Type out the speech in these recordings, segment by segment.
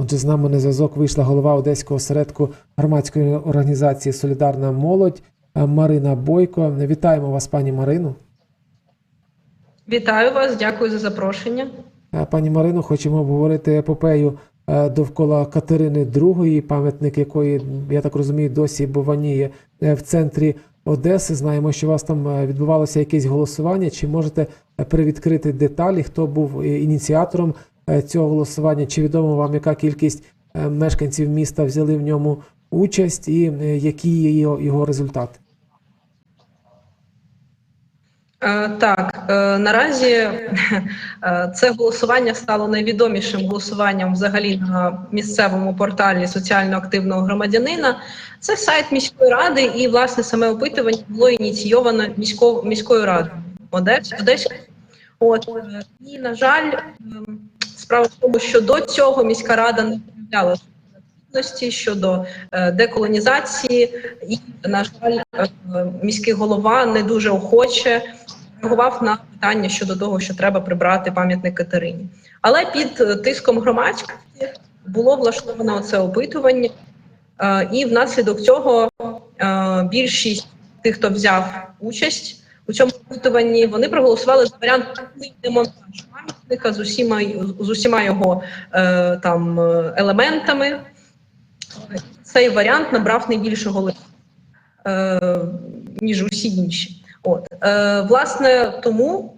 Отже, з нами на зв'язок вийшла голова Одеського осередку громадської організації Солідарна молодь Марина Бойко. Вітаємо вас, пані Марину. Вітаю вас, дякую за запрошення. Е, Пані Марино, хочемо обговорити епопею е, довкола Катерини II, пам'ятник якої, я так розумію, досі буваніє е, в центрі Одеси. Знаємо, що у вас там відбувалося якесь голосування. Чи можете привідкрити деталі, хто був ініціатором цього голосування? Чи відомо вам, яка кількість е, мешканців міста взяли в ньому участь, і е, які є його, результати? Е, Так, е, наразі е, це голосування стало найвідомішим голосуванням взагалі на місцевому порталі соціально активного громадянина. Це сайт міської ради, і власне саме опитування було ініційовано місько, міською радою Одес, Одеською. От е, і на жаль, ем, справа в тому, що до цього міська рада не проявляла активності щодо е, деколонізації, і на жаль, е, міський голова не дуже охоче реагував на питання щодо того, що треба прибрати пам'ятник Катерині. Але під е, тиском громадськості було влаштовано це опитування, і внаслідок цього більшість тих, хто взяв участь у цьому опитуванні, вони проголосували за варіант повний демонтаж пам'ятника з усіма з усіма його е, там е, елементами. Цей варіант набрав найбільше голосів, е, ніж усі інші. От е, власне тому,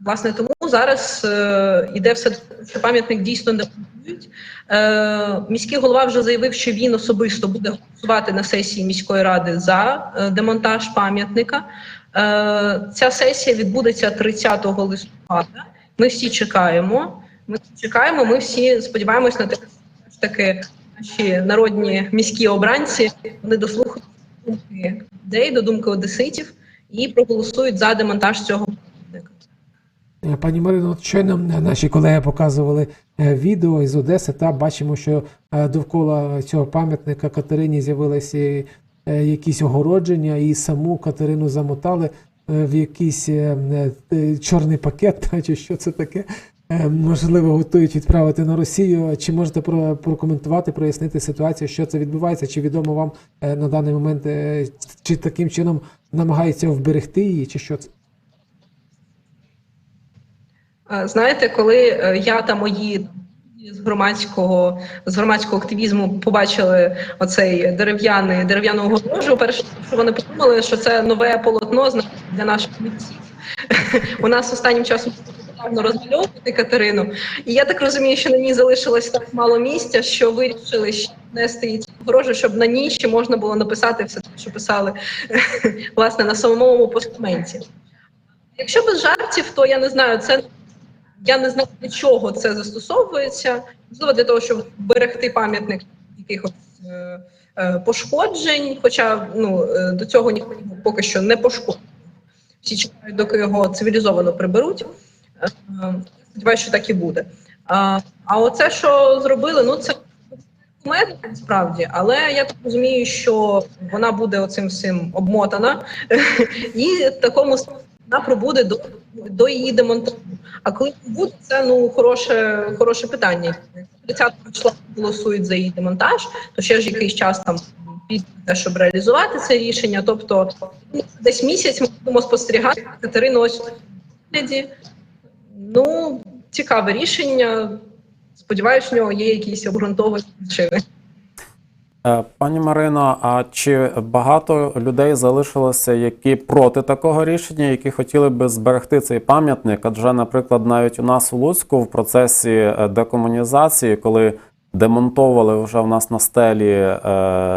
власне, тому зараз е, все що пам'ятник дійсно не. Е, міський голова вже заявив, що він особисто буде голосувати на сесії міської ради за е, демонтаж пам'ятника. Е, ця сесія відбудеться 30 листопада. Ми всі чекаємо. Ми всі чекаємо. Ми всі сподіваємось на те, що таки наші народні міські обранці вони дослухають до думки людей, до думки одеситів і проголосують за демонтаж цього. Е, Пані Марино, щойно наші колеги показували е, відео із Одеси. Та бачимо, що е, довкола цього пам'ятника Катерині з'явилися е, якісь огородження, і саму Катерину замотали е, в якийсь е, е, чорний пакет, чи що це таке. Е, Можливо, готують відправити на Росію. Чи можете прокоментувати, прояснити ситуацію, що це відбувається? Чи відомо вам е, на даний момент, е, чи таким чином намагаються вберегти її, чи що це? Е, Знаєте, коли е, я та мої з громадського з громадського активізму побачили оцей дерев'яний дерев'яну огорожу, перше, що вони подумали, що це нове полотно для наших митців. У нас останнім часом популярно розмальовувати Катерину, і я так розумію, що на ній залишилось так мало місця, що вирішили внести її огорожу, щоб на ній ще можна було написати все те, що писали власне на самому постаменті. Якщо без жартів, то я не знаю, це я не знаю, для чого це застосовується. Можливо, для того, щоб берегти пам'ятник якихось е, е, пошкоджень. Хоча ну, е, до цього ніхто поки що не пошкодив. Всі чекають, доки його цивілізовано приберуть. Е, е, Сподіваюся, що так і буде. А, а оце, що зробили, ну це кумедно насправді, але я так розумію, що вона буде оцим всім обмотана, і такому стані вона пробуде до, до її демонтажу. А коли буде, це ну хороше, хороше питання. 30 числа голосують за її демонтаж, то ще ж якийсь час там піде, щоб реалізувати це рішення. Тобто десь місяць ми будемо спостерігати Катерину ось. Ну, цікаве рішення. Сподіваюсь, в нього є якісь обґрунтовані причини. Е, Пані Марино, а чи багато людей залишилося, які проти такого рішення, які хотіли би зберегти цей пам'ятник? Адже, наприклад, навіть у нас у Луцьку в процесі е, декомунізації, коли демонтовували вже в нас на стелі е,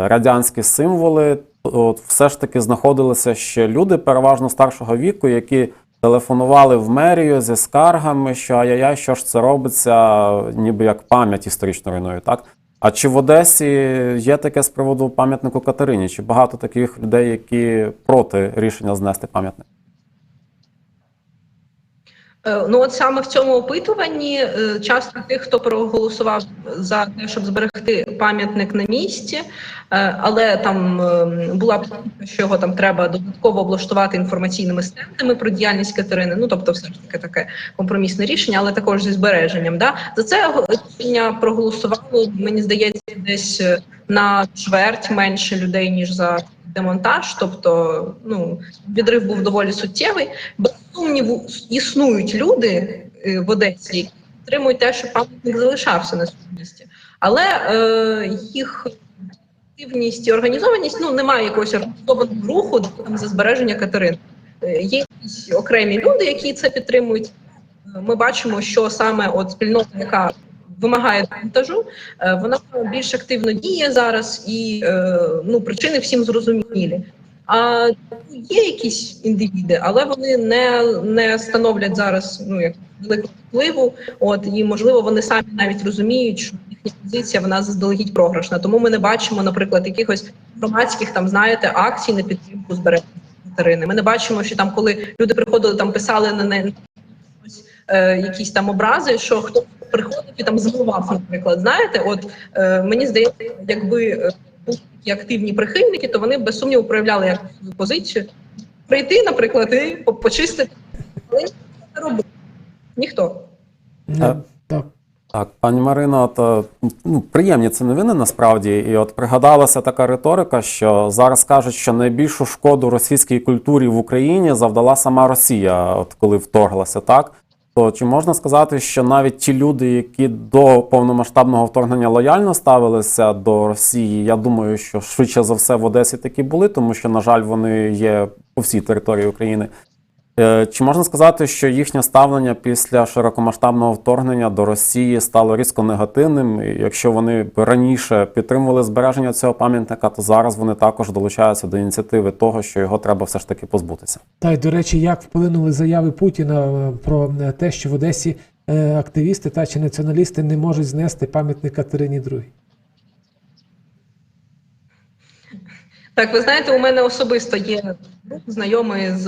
радянські символи, от все ж таки знаходилися ще люди переважно старшого віку, які телефонували в мерію зі скаргами, що ай-яй, що ж це робиться, ніби як пам'ять історично руйнує, так? А чи в Одесі є таке з приводу пам'ятнику Катерині? Чи багато таких людей, які проти рішення знести пам'ятник? Е, Ну, от саме в цьому опитуванні е, часто тих, хто проголосував за те, щоб зберегти пам'ятник на місці, Е, Але там була помітка, що його там треба додатково облаштувати інформаційними стендами про діяльність Катерини. Ну тобто, все ж таки таке компромісне рішення, але також зі збереженням. Да? За це рішення проголосувало, мені здається, десь на чверть менше людей ніж за демонтаж. Тобто, ну відрив був доволі суттєвий. Без сумніву існують люди е, в Одесі, які підтримують те, що пам'ятник залишався на своєму але е, їх активність і організованість ну немає якогось організованого руху там за збереження Катерини. Е, Є окремі люди, які це підтримують. Е, Ми бачимо, що саме от спільнота, яка вимагає демонтажу, е, вона більш активно діє зараз, і е, ну причини всім зрозумілі. А є якісь індивіди, але вони не, не становлять зараз ну як великого впливу. От і можливо вони самі навіть розуміють, що їхня позиція вона заздалегідь програшна. Тому ми не бачимо, наприклад, якихось громадських там знаєте акцій на підтримку збереження. Ми не бачимо, що там, коли люди приходили, там писали на ось, е, якісь там образи, що хто приходив і там змивав, наприклад. Знаєте, от е, мені здається, якби е, були такі активні прихильники, то вони без сумніву проявляли свою позицію. Прийти, наприклад, і почистити, але ніхто не робив. Ніхто. Так. Так, пані Марино, от, е, ну, приємні це новини насправді. І от пригадалася така риторика, що зараз кажуть, що найбільшу шкоду російській культурі в Україні завдала сама Росія, от коли вторглася, так? То чи можна сказати, що навіть ті люди, які до повномасштабного вторгнення лояльно ставилися до Росії, я думаю, що швидше за все в Одесі такі були, тому що, на жаль, вони є по всій території України. Е, Чи можна сказати, що їхнє ставлення після широкомасштабного вторгнення до Росії стало різко негативним? І якщо вони раніше підтримували збереження цього пам'ятника, то зараз вони також долучаються до ініціативи того, що його треба все ж таки позбутися. Та й до речі, як вплинули заяви Путіна е, про е, те, що в Одесі активісти та чи націоналісти не можуть знести пам'ятник Катерині II? Так, ви знаєте, у мене особисто є знайомий з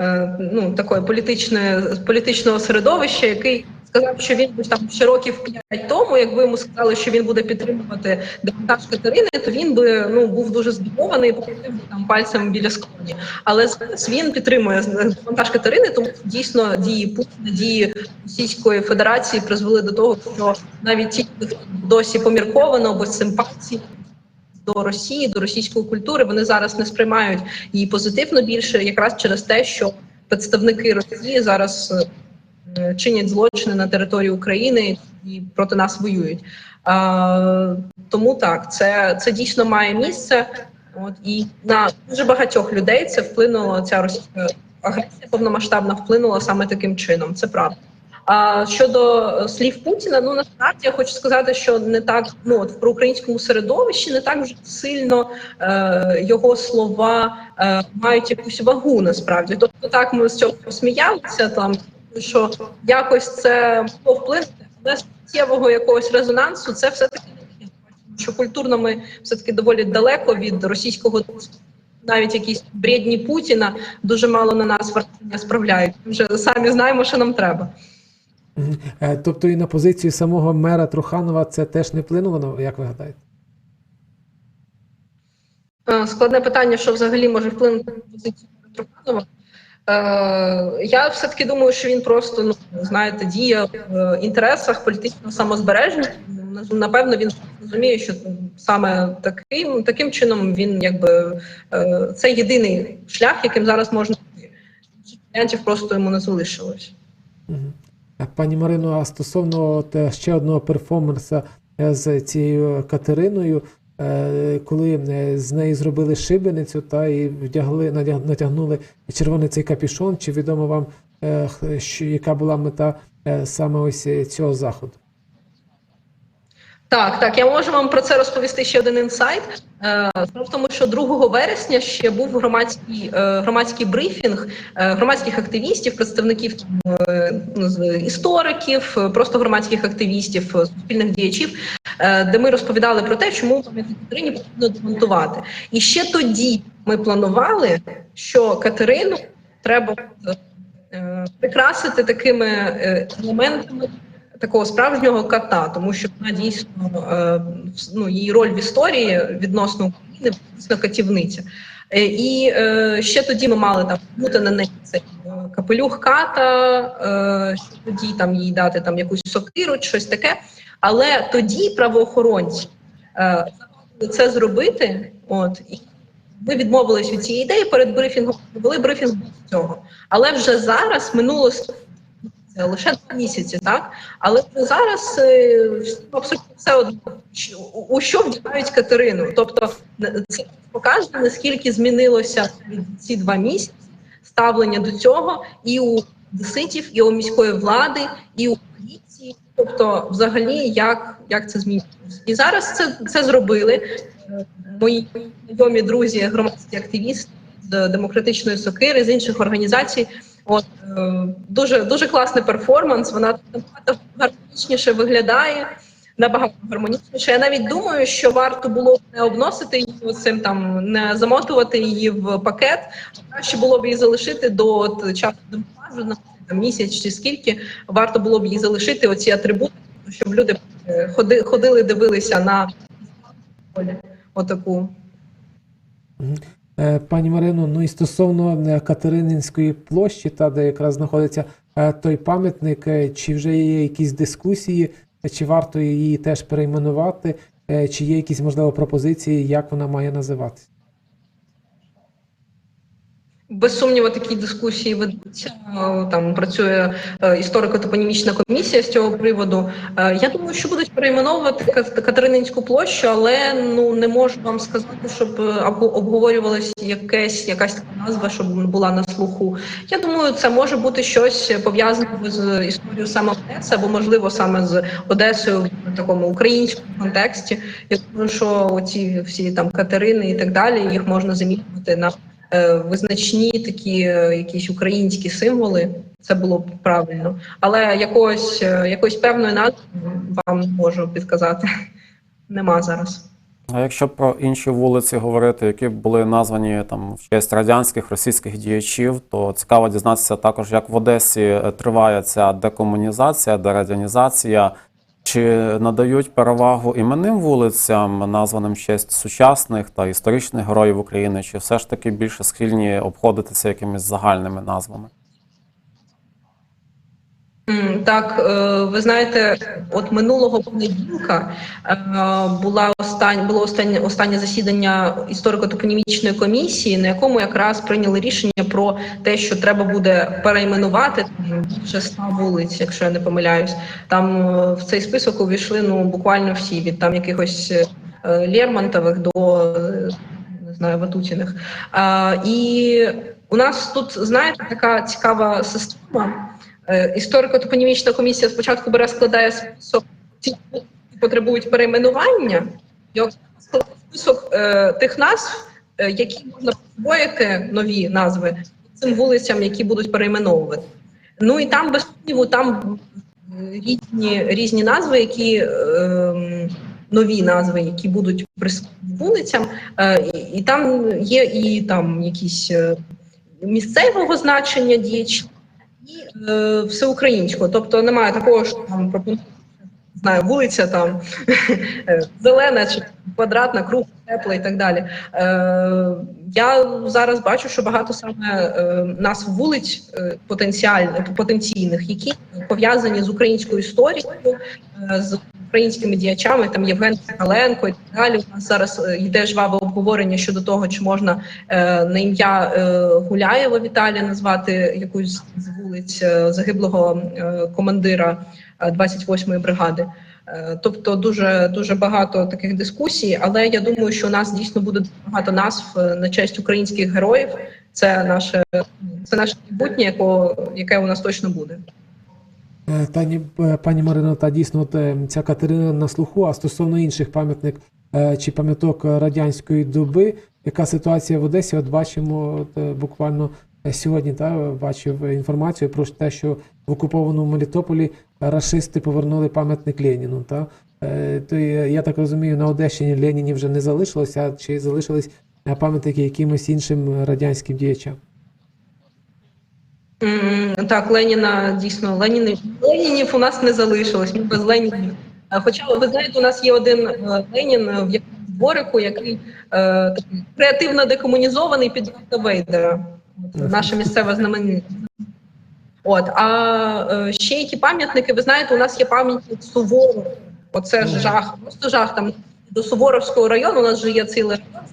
е, ну такої політичної політичного середовища, який сказав, що він там ще років п'ять тому, якби йому сказали, що він буде підтримувати демонтаж Катерини, то він би ну був дуже здивований і покрутив там пальцем біля скроні. Але зараз він підтримує демонтаж Катерини, тому дійсно дії Путіна, дії Російської Федерації призвели до того, що навіть ті, хто досі помірковано без симпатії до Росії, до російської культури, вони зараз не сприймають її позитивно більше, якраз через те, що представники Росії зараз е, чинять злочини на території України і проти нас воюють. Тому так, це, це дійсно має місце. От і на дуже багатьох людей це вплинуло. Ця російська агресія повномасштабна вплинула саме таким чином. Це правда. А щодо е, слів Путіна, ну насправді я хочу сказати, що не так ну от в проукраїнському середовищі не так вже сильно е, його слова е, мають якусь вагу насправді. Тобто так ми з цього посміялися там, що якось це могло вплинути, але суттєвого якогось резонансу це все таки що культурно ми все таки доволі далеко від російського. Навіть якісь бредні Путіна дуже мало на нас справляють. Вже самі знаємо, що нам треба. Е, Тобто і на позицію самого мера Труханова це теж не вплинуло, як ви гадаєте? Е, Складне питання, що взагалі може вплинути на позицію мера Труханова. Е, я все-таки думаю, що він просто ну знаєте діє в інтересах політичного самозбереження. Напевно, він розуміє, що саме таким таким чином він якби це єдиний шлях, яким зараз можна. Варіантів просто йому не залишилось. Пані Марино, а стосовно от, е, ще одного перформанса е, з цією Катериною, е, коли з неї зробили шибеницю та і вдягли, натягнули червоний цей капішон, чи відомо вам, яка була мета саме ось цього заходу? Так, так, я можу вам про це розповісти ще один інсайт. Е, в тому, що 2 вересня ще був громадський е, громадський брифінг е, громадських активістів, представників ну, істориків, просто громадських активістів, суспільних діячів, де ми розповідали про те, чому пам'ятник Катерині потрібно демонтувати. І ще тоді ми планували, що Катерину треба прикрасити такими елементами такого справжнього кота, тому що вона дійсно е, ну, її роль в історії відносно України дійсно катівниця. Е, І е, ще тоді ми мали там бути на неї цей капелюх ката, тоді там їй дати там якусь сокиру, щось таке. Але тоді правоохоронці це зробити. От і ми відмовились від цієї ідеї перед брифінгом. Провели брифінг цього. Але вже зараз минуло лише два місяці, так але зараз е, абсолютно все одно у що вдягають Катерину. Тобто це покаже наскільки змінилося ці два місяці ставлення до цього і у деситів, і у міської влади, і у поліції. Тобто, взагалі, як, як це змінилося. І зараз це, це зробили е, мої знайомі друзі, громадські активісти з демократичної сокири, з інших організацій. От е, дуже дуже класний перформанс. Вона набагато гармонічніше виглядає, набагато гармонічніше. Я навіть думаю, що варто було б не обносити її цим там, не замотувати її в пакет. а Краще було б її залишити до от, часу демонтажу, на місяць чи скільки. Варто було б її залишити оці атрибути, щоб люди е, ходи, ходили, дивилися на отаку. Е, Пані Марино, ну і стосовно е, Катерининської площі, та де якраз знаходиться е, той пам'ятник, чи вже є якісь дискусії, чи варто її теж перейменувати, чи є якісь можливо пропозиції, як вона має називатися? Без сумніву, такі дискусії ведуться. Там працює е, історико-топонімічна комісія з цього приводу. Е, Я думаю, що будуть перейменовувати Ка- Катерининську площу, але ну не можу вам сказати, щоб е, обго- обговорювалась якась якась назва, щоб була на слуху. Я думаю, це може бути щось пов'язане з історією саме Одеси, або можливо саме з Одесою в такому українському контексті. Я думаю, що оці всі там Катерини і так далі їх можна замінювати на визначні такі е, якісь українські символи. Це було б правильно, але якогось е, якоїсь певної назви вам можу підказати. Нема зараз. А якщо про інші вулиці говорити, які були названі там в честь радянських російських діячів, то цікаво дізнатися також, як в Одесі е, триває ця декомунізація, дерадянізація. Чи надають перевагу іменним вулицям, названим честь сучасних та історичних героїв України, чи все ж таки більше схильні обходитися якимись загальними назвами? Так, е, ви знаєте, от минулого понеділка е, була остань, було останнє останнє засідання історико-топонімічної комісії, на якому якраз прийняли рішення про те, що треба буде перейменувати більше ста вулиць, якщо я не помиляюсь. Там е, в цей список увійшли ну буквально всі від там якихось Лермонтових до не знаю Ватутіних. І у нас тут знаєте така цікава система. Е, Історико-топонімічна комісія спочатку бере складає список ті, які потребують перейменування, і складає список е, тих назв, е, які можна присвоїти нові назви цим вулицям, які будуть перейменовувати. Ну і там без сумніву, там е, різні, різні назви, які е, нові назви, які будуть присвоєні вулицям, е, і, там є і там якісь е, місцевого значення діячі і е, всеукраїнського. Тобто немає такого, що там пропонують, знаю, вулиця там е, зелена чи квадратна, круг, тепла і так далі. Е, я зараз бачу, що багато саме е, назв вулиць е, потенціальних потенційних, які пов'язані з українською історією, з українськими діячами, там Євген Каленко і так далі. У нас зараз е, йде жваве обговорення щодо того, чи можна е, на ім'я е, Гуляєва Віталія назвати якусь з вулиць е, загиблого е, командира е, 28-ї бригади. Е, Тобто дуже дуже багато таких дискусій, але я думаю, що у нас дійсно буде багато назв е, на честь українських героїв. Це наше це наше майбутнє, яке у нас точно буде. Е, Тані, е, пані Марино, та дійсно от, е, ця Катерина на слуху, а стосовно інших пам'ятник е, чи пам'яток радянської доби, яка ситуація в Одесі? От бачимо от, е, буквально е, сьогодні, та бачив інформацію про те, що в окупованому Мелітополі рашисти повернули пам'ятник Леніну. Та Е, то е, я так розумію, на Одещині Ленінів вже не залишилося, чи залишились е, пам'ятники якимось іншим радянським діячам? Так, Леніна дійсно Ленінів Ленінів у нас не залишилось. Ми без Ленінів. Хоча ви знаєте, у нас є один е, Ленін е, в якомусь дворику, який е, креативно декомунізований під Вейдера. Наша місцева знаменитість. От а е, ще які пам'ятники, ви знаєте, у нас є пам'ятник Суворов. Оце ж жах, просто жах. Там до Суворовського району у нас же є цілий район.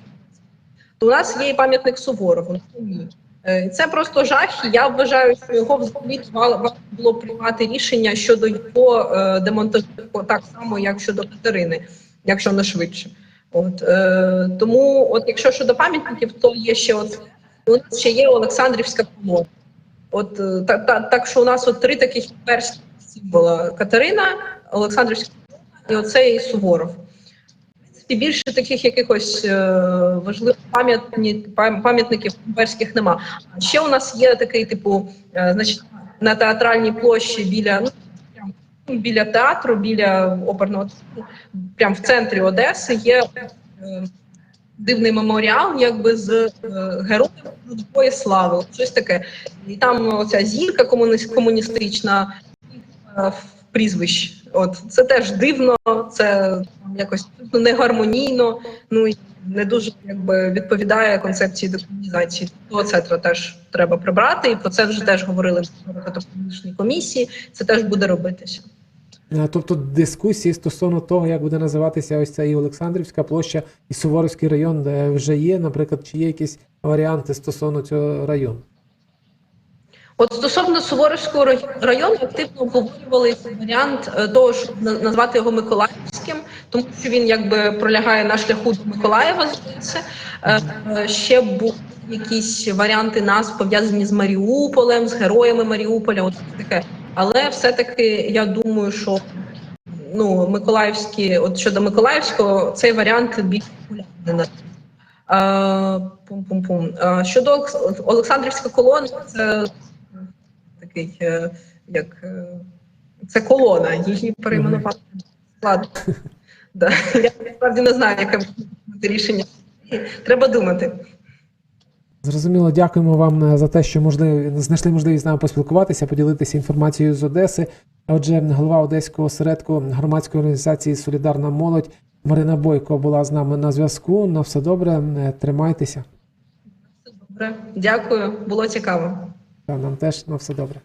То у нас є і пам'ятник Суворову. Е, Це просто жах. Я вважаю, що його взагалі варто було приймати рішення щодо його е, демонтажу так само, як щодо Катерини, якщо не швидше. От е, тому, от якщо щодо пам'ятників, то є ще от у нас ще є Олександрівська колона. От та, та, так, що у нас от три таких перші символа: Катерина, Олександрівська колона і оцей Суворов. Принципі, більше таких якихось е, важливих пам'ятників імперських нема. Ще у нас є такий, типу, е, значить, на театральній площі біля ну, біля театру, біля оперного прямо в центрі Одеси є е, дивний меморіал, якби з е, героєм трудової слави, щось таке. І там оця зірка комуніс- комуністична е, прізвищ. От це теж дивно, це якось негармонійно, ну і не дуже якби відповідає концепції декомунізації. То це теж треба прибрати, і про це вже теж говорили в комісії. Це теж буде робитися. Тобто дискусії стосовно того, як буде називатися ось ця і Олександрівська площа, і Суворовський район, де вже є, наприклад, чи є якісь варіанти стосовно цього району? От стосовно Суворовського району активно обговорювали варіант е, того, щоб назвати його Миколаївським, тому що він якби пролягає на шляху до Миколаєва. Здається, Е, ще були якісь варіанти назв пов'язані з Маріуполем, з героями Маріуполя. От таке. Але все-таки я думаю, що ну Миколаївські, от щодо Миколаївського, цей варіант більш популярний. Е, Пум-пум-пум. Е, Щодо Олекс- Олександрівська колона, це такий, як це колона, її перейменувати складно. Да. Я насправді не знаю, яке буде рішення. Треба думати. Зрозуміло, дякуємо вам е, за те, що можливо знайшли можливість з нами поспілкуватися, поділитися інформацією з Одеси. Отже, голова Одеського осередку громадської організації Солідарна молодь Марина Бойко була з нами на зв'язку. На все добре, е, тримайтеся. Добре, дякую, було цікаво. Та нам теж на все добре.